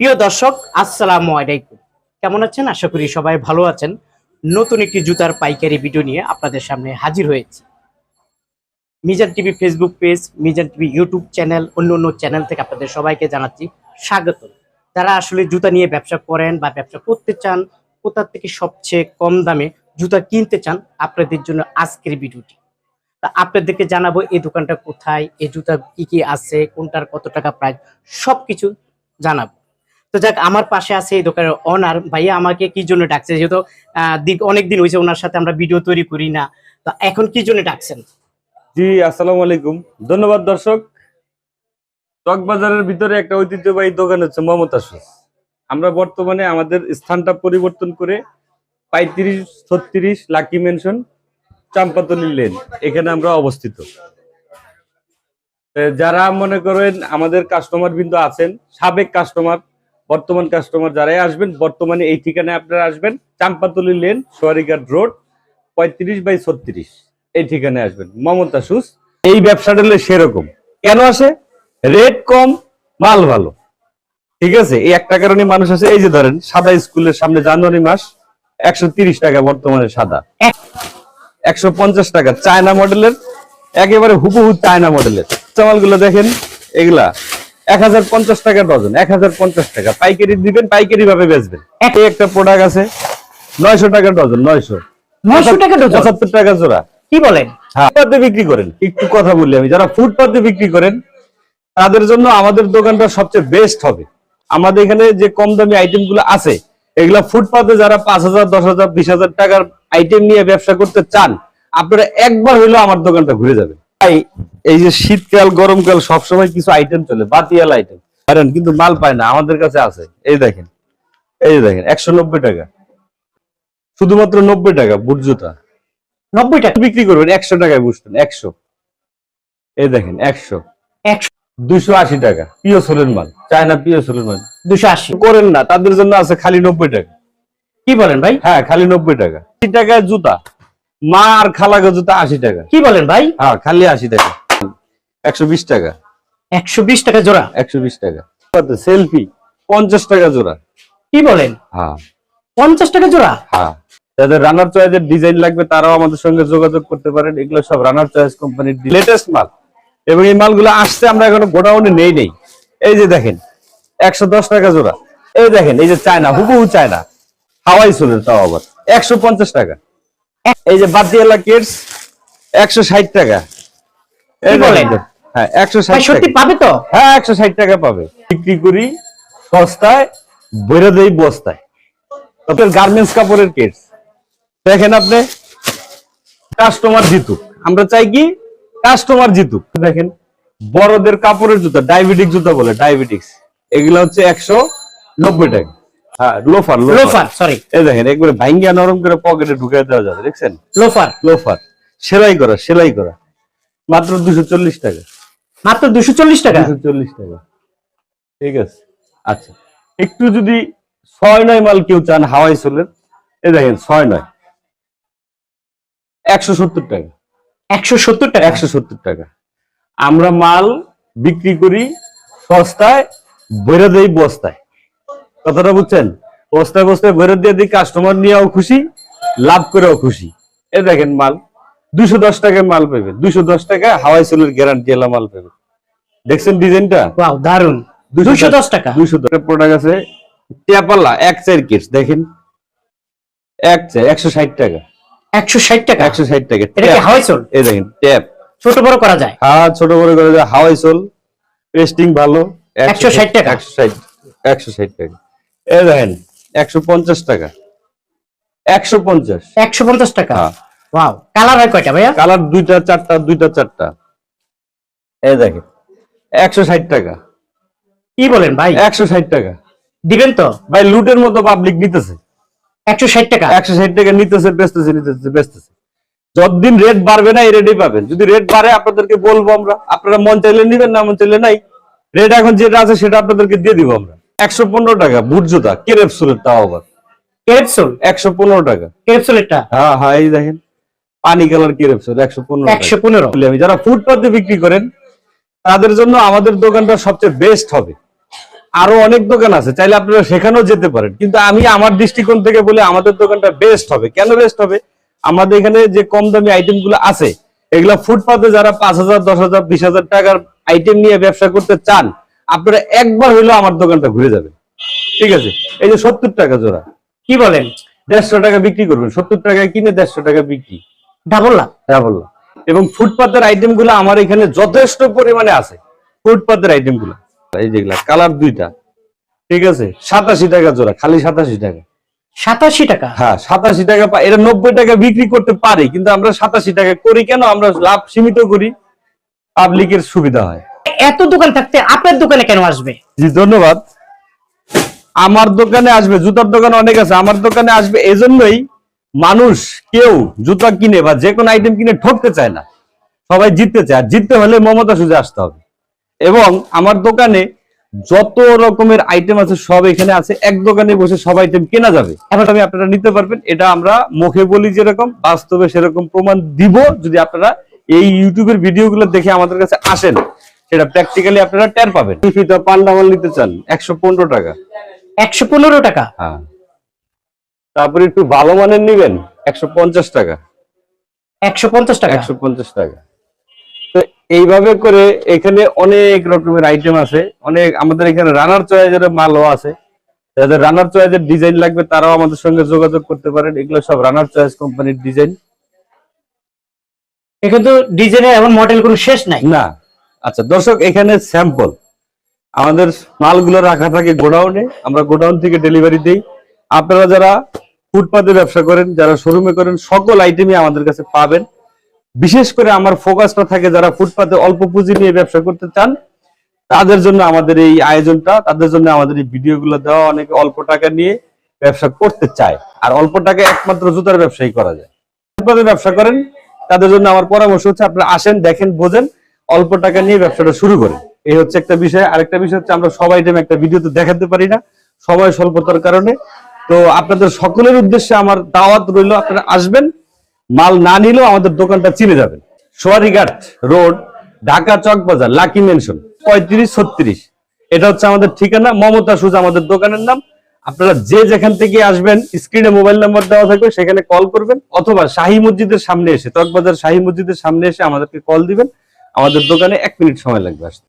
প্রিয় দর্শক, আসসালামু আলাইকুম। কেমন আছেন? আশা করি সবাই ভালো আছেন। নতুন একটি জুতার পাইকারি ভিডিও নিয়ে আপনাদের সামনে হাজির হয়েছি। Mizan TV Facebook page, Mizan TV YouTube channel, অন্য অন্য চ্যানেল থেকে আপনাদের সবাইকে জানাচ্ছি স্বাগত। যারা আসলে জুতা নিয়ে ব্যবসা করেন বা ব্যবসা করতে চান, কোথা থেকে সবচেয়ে কম দামে জুতা কিনতে চান, আপনাদের জন্য আজকের ভিডিওটি। তা আপনাদেরকে জানাব এই দোকানটা কোথায়, এই জুতা কি কি আছে, কোনটার কত টাকা প্রাইস, সবকিছু জানাব। তো যাক আমার পাশে আছে এই দোকানের অনার ভাইয়া আমাকে কি জন্য ডাকছে? যেহেতু আহ, দিক অনেক দিন হয়েছে ওনার সাথে আমরা ভিডিও তৈরি করি না। তো এখন কি জন্য ডাকছেন? জি আসসালামু আলাইকুম। ধন্যবাদ দর্শক। চকবাজারের ভিতরে একটা ঐতিহ্যবাহী দোকান হচ্ছে মমতা শুজ আমরা বর্তমানে আমাদের স্থানটা পরিবর্তন করে পঁয়ত্রিশ ছত্রিশ লাকি মেনশন চাম্পাতলি লেন এখানে আমরা অবস্থিত। যারা মনে করেন আমাদের কাস্টমার বিন্দু আছেন সাবেক কাস্টমার বর্তমান কাস্টমার যারাই আসবেন, বর্তমানে এই ঠিকানায় আপনারা আসবেন, চাম্পাতলি লেন সোয়ারিঘাট রোড পঁয়ত্রিশ বাই ছত্রিশ। এই ঠিকানায় আসবেন। মমতা সুস এই ব্যবসাটা সেরকম। কেন আসে? রেট কম, মাল ভালো। ঠিক আছে? এই একটা কারণে মানুষ আছে এই যে ধরেন, সাদা স্কুলের সামনে জানুয়ারি মাস, একশো টাকা বর্তমানে সাদা। একশো পঞ্চাশ টাকা, চায়না মডেলের একেবারে হুবহু চায়না মডেলের চামালগুলো দেখেন, এগুলা এক হাজার পঞ্চাশ টাকা ডজন এক হাজার পঞ্চাশ টাকা। পাইকারি দিবেন পাইকারি ভাবে বেচবেন একটা প্রোডাক্ট আছে নয়শো টাকা ডজন নয়শো। নয়শো টাকা ডজন? পঁচাত্তর টাকা জোড়া। কি বলেন? হ্যাঁ। ফুটপাতে বিক্রি করেন। একটু কথা বলি আমি যারা ফুটপাতে বিক্রি করেন তাদের জন্য আমাদের দোকানটা সবচেয়ে বেস্ট হবে। আমাদের এখানে যে কম দামি আইটেমগুলো আছে এগুলা ফুটপাতে যারা পাঁচ হাজার দশ হাজার বিশ হাজার টাকার আইটেম নিয়ে ব্যবসা করতে চান আপনারা একবার হইলেও আমার দোকানটা ঘুরে যাবেন। এই যে শীতকাল গরমকাল সবসময় কিছু আইটেম চলে বাতিয়াল আইটেম কারণ কিন্তু মাল পায় না আমাদের কাছে আছে। এই দেখেন এই দেখেন একশো নব্বই টাকা। শুধুমাত্র নব্বই টাকা বুট জুতা। নব্বই টাকা? বিক্রি করবেন একশো টাকায় বুঝতেন একশো। এই দেখেন একশো। একশো? দুইশো আশি টাকা পিও সোলের মাল। চায়না পিও সোলের মাল। দুশো আশি। করেন না তাদের জন্য আছে খালি নব্বই টাকা। কি বলেন ভাই? হ্যাঁ খালি নব্বই টাকা। আশি টাকায় জুতা। মা আর খালাগো জুতা আশি টাকা। কি বলেন ভাই? হ্যাঁ খালি আশি টাকা। একশো বিশ টাকা। একশো বিশ টাকা জোড়া? একশো বিশ টাকা। সেলফি পঞ্চাশ টাকা জোড়া। কি বলেন? হ্যাঁ। পঞ্চাশ টাকা জোড়া? হ্যাঁ। যাদের রানার চয়েসের ডিজাইন লাগবে তারাও আমাদের সঙ্গে যোগাযোগ করতে পারেন। এগুলো সব রানার চয়েস কোম্পানির লেটেস্ট মাল। এবং এই মালগুলো আসছে আমরা এখনও গোডাউনে নেই নেই। এই যে দেখেন একশো দশ টাকা জোড়া। এই দেখেন এই যে চায়না হুবহু চায়না। হাওয়াই সোলের তাও আবার। একশো পঞ্চাশ টাকা। এই যে বাদিয়ালা কিডস একশো ষাট টাকা। এই বলেন? হ্যাঁ একশো ষাট ভাই সত্যি টাকা। পাবে তো? হ্যাঁ একশো ষাট টাকা পাবে। বিক্রি করি সস্তায় বেরো দেই বস্তায়। আপনার গার্মেন্টস কাপড়ের কেটস দেখেন আপনি কাস্টমার জিতুক। আমরা চাই কি? কাস্টমার জিতুক। দেখেন বড়দের কাপড়ের জুতা ডায়াবেটিক জুতা বলে ডায়াবেটিক্স এগুলো হচ্ছে একশো নব্বই টাকা। হ্যাঁ লোফার লোফার সরি এই দেখেন একবারে ভাঙ্গিয়া নরম করে পকেটে ঢুকে দেওয়া যাবে দেখছেন? লোফার লোফার সেলাই করা সেলাই করা। মাত্র দুশো চল্লিশ টাকা। মাত্র দুশো চল্লিশ টাকা? দুশো চল্লিশ টাকা। ঠিক আছে? আচ্ছা। একটু যদি ছয় নয় মাল কেউ চান হাওয়াই সোলের এ দেখেন ছয় নয়। একশো সত্তর টাকা। একশো সত্তর টাকা? একশো সত্তর টাকা। আমরা মাল বিক্রি করি সস্তায় বেরো দেই বস্তায়। কথাটা বুঝছেন? বস্তায় বস্তায় বেরো দিয়ে দিই কাস্টমার নিয়েও খুশি লাভ করেও খুশি। এ দেখেন মাল দুশো দশ টাকায় মাল পাবে দুশো দশ টাকা হাওয়াই সোলের গ্যারান্টি এলা মাল পাবে। দেখছেন ডিজাইনটা? দারুণ দুশো দশ টাকা? দুশো দশ প্রোডাক্ট আছে এক চার দেখেন। এক চার একশো ষাট টাকা। একশো ষাট টাকা? একশো ষাট টাকা হাওয়াই এই দেখেন ট্যাপ ছোট বড় করা যায়? হ্যাঁ ছোট বড় করে দেয়, হাওয়াই পেস্টিং ভালো। 160 টাকা। একশো ষাট একশো ষাট টাকা। দেখেন একশো পঞ্চাশ টাকা। একশো পঞ্চাশ। একশো পঞ্চাশ টাকা? হ্যাঁ। ওয়াও কালার হয় কয়টা ভাইয়া? কালার দুইটা চারটা দুইটা চারটা। এই দেখেন একশো ষাট টাকা। কি বলেন ভাই? একশো ষাট টাকা। দিবেন তো? ভাই লুটের মতো পাবলিক নিতেছে। একশো ষাট টাকা? একশো ষাট টাকা নিতেছে বেচতেছে নিতেছে বেচতেছে। যতদিন রেট বাড়বে না এই রেটই পাবেন। যদি রেট বাড়ে আপনাদেরকে বলব আমরা। আপনারা মন চাইলে নিবেন না মন চাইলে নাই। রেট এখন যেটা আছে সেটা আপনাদেরকে দিয়ে দিব আমরা। একশো পনেরো টাকা বুট জুতা কেরেপসুলের তাও আবার। ক্যাপসুল একশো পনেরো টাকা। ক্যাপসুলেরটা হ্যাঁ হ্যাঁ এই দেখেন পানি কালার কেরেপসুল একশো পনেরো একশো পনেরো? আমি যারা ফুটপাতে বিক্রি করেন তাদের জন্য আমাদের দোকানটা সবচেয়ে বেস্ট হবে। আরও অনেক দোকান আছে চাইলে আপনারা সেখানেও যেতে পারেন। কিন্তু আমি আমার দৃষ্টিকোণ থেকে বলে আমাদের দোকানটা বেস্ট হবে। কেন বেস্ট হবে? আমাদের এখানে যে কম দামি আইটেমগুলো আছে এগুলা ফুটপাতে যারা পাঁচ হাজার দশ হাজার বিশ হাজার টাকার আইটেম নিয়ে ব্যবসা করতে চান আপনারা একবার হইলেও আমার দোকানটা ঘুরে যাবেন। ঠিক আছে? এই যে সত্তর টাকা জোড়া। কি বলেন? দেড়শো টাকা বিক্রি করবেন। সত্তর টাকায় কিনে দেড়শো টাকা বিক্রি। ডাবল লাভ। বললাম এবং ফুটপাতের আইটেমগুলো আমার এখানে যথেষ্ট পরিমাণে আছে। ফুটপাতের আইটেমগুলো এই যেগুলা কালার দুইটা। ঠিক আছে? সাতাশি টাকা জোড়া খালি সাতাশি টাকা। সাতাশি টাকা? হ্যাঁ সাতাশি টাকা এরা নব্বই টাকা বিক্রি করতে পারে কিন্তু আমরা সাতাশি টাকা করি কেন? আমরা লাভ সীমিত করি। পাবলিকের সুবিধা হয়। এত দোকান থাকতে আপনার দোকানে কেন আসবে? জি, ধন্যবাদ। আমার দোকানে আসবে, জুতার দোকানে অনেক আছে, আমার দোকানে আসবে এজন্যই মানুষ কেউ জুতা কিনে বা যে কোনো আইটেম কিনে ঠকতে চায় না। সবাই জিততে চায়, আর জিততে হলে মমতা সুজে আসতে হবে। এবং আমার দোকানে যত রকমের আইটেম আছে, সব এখানে আছে। এক দোকানে বসে সব আইটেম কেনা যাবে। এবার আমি আপনারা নিতে পারবেন, এটা আমরা মুখে বলি যেরকম, বাস্তবে সেরকম প্রমাণ দিব যদি আপনারা এই ইউটিউবের ভিডিওগুলো দেখে আমাদের কাছে আসেন। সেটা প্র্যাকটিক্যালি আপনারা টের পাবেন। ফিতা পান্ডামাল নিতে চান একশো পনেরো টাকা। একশো পনেরো টাকা? হ্যাঁ। তারপরে একটু ভালো মানের নিবেন একশো পঞ্চাশ টাকা। একশো পঞ্চাশ টাকা? একশো পঞ্চাশ টাকা। তো এইভাবে করে এখানে অনেক রকমের আইটেম আছে অনেক আমাদের এখানে রানার চয়েজের মালও আছে। যাদের রানার চয়েজের ডিজাইন লাগবে তারাও আমাদের সঙ্গে যোগাযোগ করতে পারেন। এগুলো সব রানার চয়েস কোম্পানির ডিজাইন এখানে তো ডিজাইনের এমন মডেল কোনো শেষ নাই? না। আচ্ছা দর্শক, এখানে স্যাম্পল আমাদের মালগুলো রাখা থাকে গোডাউনে, আমরা গোডাউন থেকে ডেলিভারি দেই। আপনারা যারা ফুটপাতে ব্যবসা করেন, যারা শোরুমে করেন, সকল আইটেমই আমাদের কাছে পাবেন। বিশেষ করে আমার ফোকাসটা থাকে যারা ফুটপাতে অল্প পুঁজি নিয়ে ব্যবসা করতে চান, তাদের জন্য আমাদের এই আয়োজনটা, তাদের জন্য আমাদের এই ভিডিওগুলো দেওয়া অনেকে অল্প টাকা নিয়ে ব্যবসা করতে চায়। আর অল্প টাকা একমাত্র জুতার ব্যবসায়ী করা যায়। ফুটপাতে ব্যবসা করেন, তাদের জন্য আমার পরামর্শ হচ্ছে আপনারা আসেন, দেখেন, বোঝেন। অল্প টাকা নিয়ে ব্যবসাটা শুরু করে। এই হচ্ছে একটা বিষয়। আরেকটা বিষয় হচ্ছে আমরা সবাই আইটেম একটা ভিডিওতে দেখাতে পারি না। সবাই স্বল্পতার কারণে। তো আপনাদের সকলের উদ্দেশ্যে আমার দাওয়াত রইল, আপনারা আসবেন। মাল না নিলেও আমাদের দোকানটা চিনে যাবেন। সোয়ারিঘাট রোড, ঢাকা চক বাজার, লাকি মেনশন পঁয়ত্রিশ, ছত্রিশ। এটা হচ্ছে আমাদের ঠিকানা, মমতা সুজ আমাদের দোকানের নাম। আপনারা যে যেখান থেকে আসবেন স্ক্রিনে মোবাইল নাম্বার দেওয়া থাকবে, সেখানে কল করবেন। অথবা শাহী মসজিদের সামনে এসে চকবাজার শাহী মসজিদের সামনে এসে আমাদেরকে কল দিবেন। আমাদের দোকানে এক মিনিট সময় লাগবে আসতে।